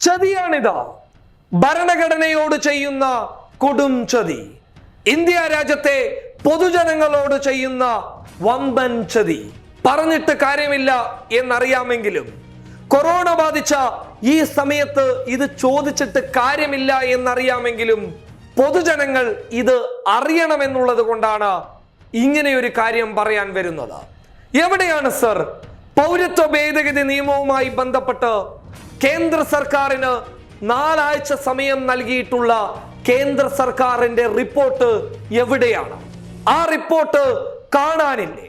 ചതിയാണിത്. ഭരണഘടനയോട് ചെയ്യുന്ന കൊടും ചതി. ഇന്ത്യ രാജ്യത്തെ പൊതുജനങ്ങളോട് ചെയ്യുന്ന വമ്പൻ ചതി. പറഞ്ഞിട്ട് കാര്യമില്ല എന്നറിയാമെങ്കിലും കൊറോണ ബാധിച്ച ഈ സമയത്ത് ഇത് ചോദിച്ചിട്ട് കാര്യമില്ല എന്നറിയാമെങ്കിലും പൊതുജനങ്ങൾ ഇത് അറിയണമെന്നുള്ളത് കൊണ്ടാണ് ഇങ്ങനെ ഒരു കാര്യം പറയാൻ വരുന്നത്. എവിടെയാണ് സർ? പൗരത്വ ഭേദഗതി നിയമവുമായി ബന്ധപ്പെട്ട് കേന്ദ്ര സർക്കാരിന് നാലാഴ്ച സമയം നൽകിയിട്ടുള്ള കേന്ദ്ര സർക്കാരിന്റെ റിപ്പോർട്ട് എവിടെയാണ്? ആ റിപ്പോർട്ട് കാണാനില്ലേ?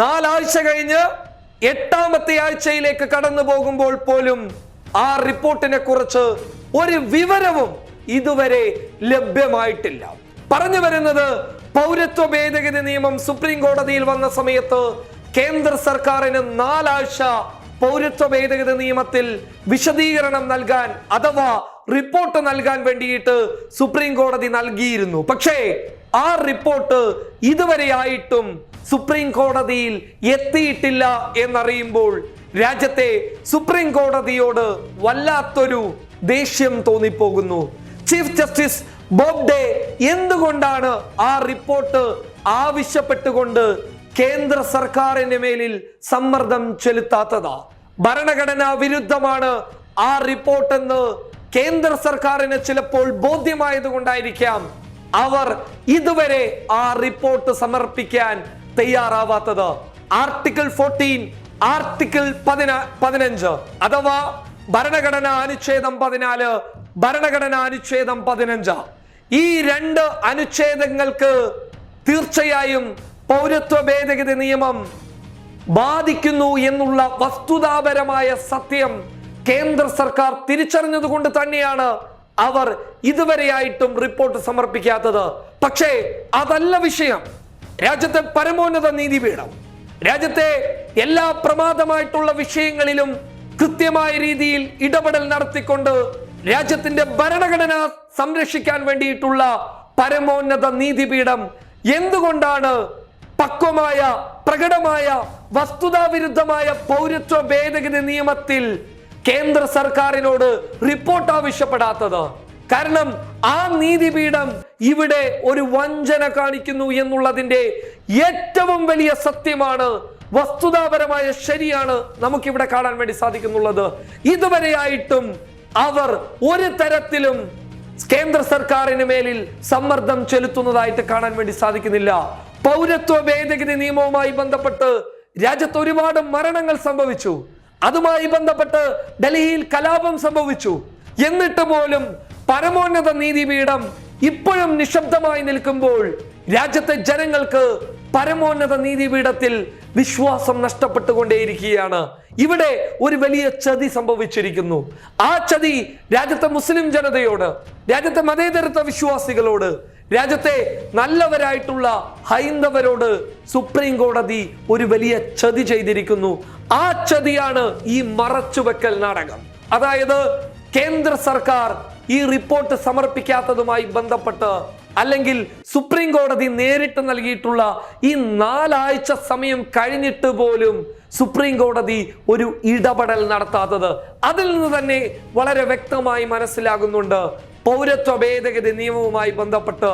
നാലാഴ്ച കഴിഞ്ഞ് എട്ടാമത്തെ ആഴ്ചയിലേക്ക് കടന്നു പോകുമ്പോൾ പോലും ആ റിപ്പോർട്ടിനെ കുറിച്ച് ഒരു വിവരവും ഇതുവരെ ലഭ്യമായിട്ടില്ല. പറഞ്ഞു വരുന്നത് പൗരത്വ ഭേദഗതി നിയമം സുപ്രീം കോടതിയിൽ വന്ന സമയത്ത് കേന്ദ്ര സർക്കാരിന് നാലാഴ്ച പൗരത്വ ഭേദഗതി നിയമത്തിൽ വിശദീകരണം നൽകാൻ അഥവാ റിപ്പോർട്ട് നൽകാൻ വേണ്ടിയിട്ട് സുപ്രീം കോടതി നൽകിയിരുന്നു. പക്ഷേ ആ റിപ്പോർട്ട് ഇതുവരെയായിട്ടും സുപ്രീം കോടതിയിൽ എത്തിയിട്ടില്ല എന്നറിയുമ്പോൾ രാജ്യത്തെ സുപ്രീം കോടതിയോട് വല്ലാത്തൊരു ദേഷ്യം തോന്നിപ്പോകുന്നു. ചീഫ് ജസ്റ്റിസ് ബോബ്ഡെ എന്തുകൊണ്ടാണ് ആ റിപ്പോർട്ട് ആവശ്യപ്പെട്ടുകൊണ്ട് കേന്ദ്ര സർക്കാരിന്റെ മേലിൽ സമ്മർദ്ദം ചെലുത്താത്തത്. ഭരണഘടനാ വിരുദ്ധമാണ് ആ റിപ്പോർട്ട് എന്ന് കേന്ദ്ര സർക്കാരിന് ചിലപ്പോൾ ബോധ്യമായത് കൊണ്ടായിരിക്കാം അവർ ഇതുവരെ ആ റിപ്പോർട്ട് സമർപ്പിക്കാൻ തയ്യാറാവാത്തത്. ആർട്ടിക്കിൾ ഫോർട്ടീൻ ആർട്ടിക്കിൾ പതിന പതിനഞ്ച് അഥവാ ഭരണഘടനാ അനുച്ഛേദം പതിനാല് ഭരണഘടനാ അനുച്ഛേദം പതിനഞ്ച്. ഈ രണ്ട് അനുച്ഛേദങ്ങൾക്ക് തീർച്ചയായും പൗരത്വ ഭേദഗതി നിയമം ബാധിക്കുന്നു എന്നുള്ള വസ്തുതാപരമായ സത്യം കേന്ദ്ര സർക്കാർ തിരിച്ചറിഞ്ഞതുകൊണ്ട് തന്നെയാണ് അവർ ഇതുവരെയായിട്ടും റിപ്പോർട്ട് സമർപ്പിക്കാത്തത്. പക്ഷേ അതല്ല വിഷയം. രാജ്യത്തെ പരമോന്നത നീതിപീഠം രാജ്യത്തെ എല്ലാ പ്രമാദമായിട്ടുള്ള വിഷയങ്ങളിലും കൃത്യമായ രീതിയിൽ ഇടപെടൽ നടത്തിക്കൊണ്ട് രാജ്യത്തിന്റെ ഭരണഘടന സംരക്ഷിക്കാൻ വേണ്ടിയിട്ടുള്ള പരമോന്നത നീതിപീഠം എന്തുകൊണ്ടാണ് പക്വമായ പ്രകടമായ വസ്തുതാവിരുദ്ധമായ പൗരത്വ ഭേദഗതി നിയമത്തിൽ കേന്ദ്ര സർക്കാരിനോട് റിപ്പോർട്ട് ആവശ്യപ്പെടാത്തത്. കാരണം ആ നീതിപീഠം ഇവിടെ ഒരു വഞ്ചന കാണിക്കുന്നു എന്നുള്ളതിന്റെ ഏറ്റവും വലിയ സത്യമാണ് വസ്തുതാപരമായ ശരിയാണ് നമുക്കിവിടെ കാണാൻ വേണ്ടി സാധിക്കുന്നുള്ളത്. ഇതുവരെയായിട്ടും അവർ ഒരു തരത്തിലും കേന്ദ്ര സർക്കാരിന് മേലിൽ സമ്മർദ്ദം ചെലുത്തുന്നതായിട്ട് കാണാൻ വേണ്ടി സാധിക്കുന്നില്ല. പൗരത്വ ഭേദഗതി നിയമവുമായി ബന്ധപ്പെട്ട് രാജ്യത്ത് ഒരുപാട് മരണങ്ങൾ സംഭവിച്ചു. അതുമായി ബന്ധപ്പെട്ട് ഡൽഹിയിൽ കലാപം സംഭവിച്ചു. എന്നിട്ട് പോലും പരമോന്നത നീതിപീഠം ഇപ്പോഴും നിശബ്ദമായി നിൽക്കുമ്പോൾ രാജ്യത്തെ ജനങ്ങൾക്ക് പരമോന്നത നീതിപീഠത്തിൽ വിശ്വാസം നഷ്ടപ്പെട്ടുകൊണ്ടേയിരിക്കുകയാണ്. ഇവിടെ ഒരു വലിയ ചതി സംഭവിച്ചിരിക്കുന്നു. ആ ചതി രാജ്യത്തെ മുസ്ലിം ജനതയോട് രാജ്യത്തെ മതേതരത്വ വിശ്വാസികളോട് രാജ്യത്തെ നല്ലവരായിട്ടുള്ള ഹൈന്ദവരോട് സുപ്രീം കോടതി ഒരു വലിയ ചതി ചെയ്തിരിക്കുന്നു. ആ ചതിയാണ് ഈ മറച്ചുവെക്കൽ നാടകം. അതായത് കേന്ദ്ര സർക്കാർ ഈ റിപ്പോർട്ട് സമർപ്പിക്കാത്തതുമായി ബന്ധപ്പെട്ട് അല്ലെങ്കിൽ സുപ്രീം കോടതി നേരിട്ട് നൽകിയിട്ടുള്ള ഈ നാലാഴ്ച സമയം കഴിഞ്ഞിട്ട് പോലും സുപ്രീം കോടതി ഒരു ഇടപെടൽ നടത്താത്തത്. അതിൽ നിന്ന് തന്നെ വളരെ വ്യക്തമായി മനസ്സിലാകുന്നുണ്ട് പൗരത്വ ഭേദഗതി നിയമവുമായി ബന്ധപ്പെട്ട്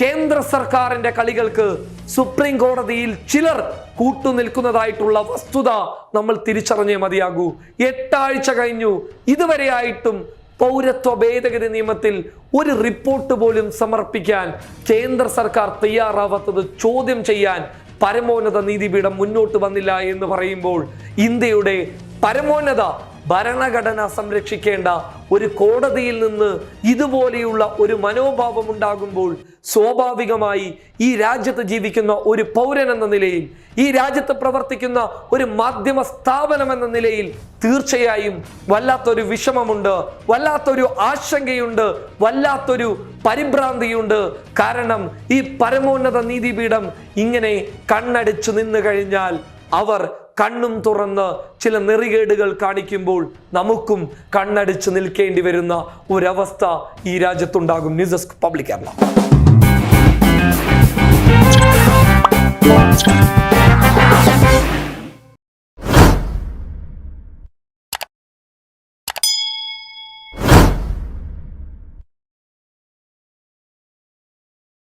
കേന്ദ്ര സർക്കാരിന്റെ കളികൾക്ക് സുപ്രീം കോടതിയിൽ ചിലർ കൂട്ടുനിൽക്കുന്നതായിട്ടുള്ള വസ്തുത നമ്മൾ തിരിച്ചറിഞ്ഞേ മതിയാകൂ. എട്ടാഴ്ച കഴിഞ്ഞു. ഇതുവരെയായിട്ടും പൗരത്വ ഭേദഗതി നിയമത്തിൽ ഒരു റിപ്പോർട്ട് പോലും സമർപ്പിക്കാൻ കേന്ദ്ര സർക്കാർ തയ്യാറാവാത്തത് ചോദ്യം ചെയ്യാൻ പരമോന്നത നീതിപീഠം മുന്നോട്ട് വന്നില്ല എന്ന് പറയുമ്പോൾ ഇന്ത്യയുടെ പരമോന്നത ഭരണഘടന സംരക്ഷിക്കേണ്ട ഒരു കോടതിയിൽ നിന്ന് ഇതുപോലെയുള്ള ഒരു മനോഭാവം ഉണ്ടാകുമ്പോൾ സ്വാഭാവികമായി ഈ രാജ്യത്ത് ജീവിക്കുന്ന ഒരു പൗരൻ എന്ന നിലയിൽ ഈ രാജ്യത്ത് പ്രവർത്തിക്കുന്ന ഒരു മാധ്യമ സ്ഥാപനം എന്ന നിലയിൽ തീർച്ചയായും വല്ലാത്തൊരു വിഷമമുണ്ട് വല്ലാത്തൊരു ആശങ്കയുണ്ട് വല്ലാത്തൊരു പരിഭ്രാന്തിയുണ്ട്. കാരണം ഈ പരമോന്നത നീതിപീഠം ഇങ്ങനെ കണ്ണടിച്ചു നിന്ന് കഴിഞ്ഞാൽ അവർ കണ്ണും തുറന്ന് ചില നെറികേടുകൾ കാണിക്കുമ്പോൾ നമുക്കും കണ്ണടിച്ച് നിൽക്കേണ്ടി വരുന്ന ഒരവസ്ഥ ഈ രാജ്യത്തുണ്ടാകും. News desk public Kerala.